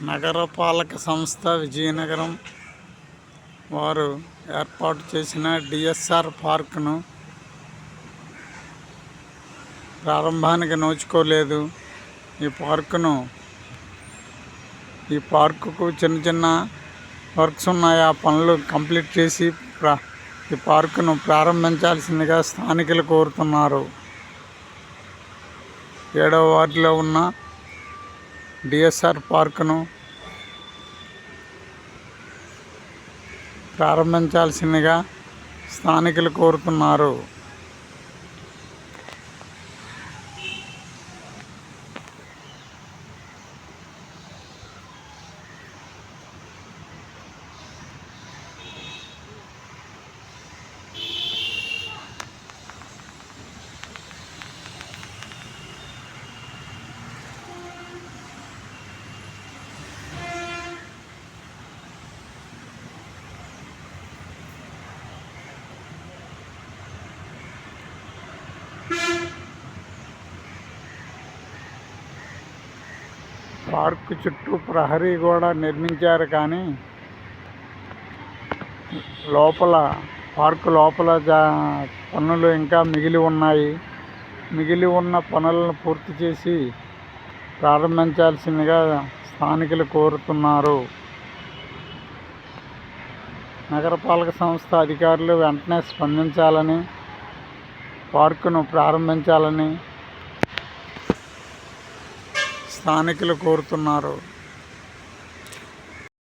నగరపాలక సంస్థ విజయనగరం వారు ఏర్పాటు చేసిన డిఎస్ఆర్ పార్క్ను ప్రారంభానికి నోచుకోలేదు. ఈ పార్కును ఈ పార్కుకు చిన్న చిన్న వర్క్స్ ఉన్నాయి. ఆ పనులు కంప్లీట్ చేసి ప్రా ఈ పార్కును ప్రారంభించాల్సిందిగా స్థానికులు కోరుతున్నారు. ఏడవ వార్డులో ఉన్న డిఎస్ఆర్ పార్కును ప్రారంభించాల్సిందిగా స్థానికులు కోరుతున్నారు. పార్క్ చుట్టూ ప్రహరీ కూడా నిర్మించారు కానీ లోపల పార్కు లోపల జా పనులు ఇంకా మిగిలి ఉన్నాయి. మిగిలి ఉన్న పనులను పూర్తి చేసి ప్రారంభించాల్సిందిగా స్థానికులు కోరుతున్నారు. నగరపాలక సంస్థ అధికారులు వెంటనే స్పందించాలని పార్కును ప్రారంభించాలని స్థానికులు కోరుతున్నారు.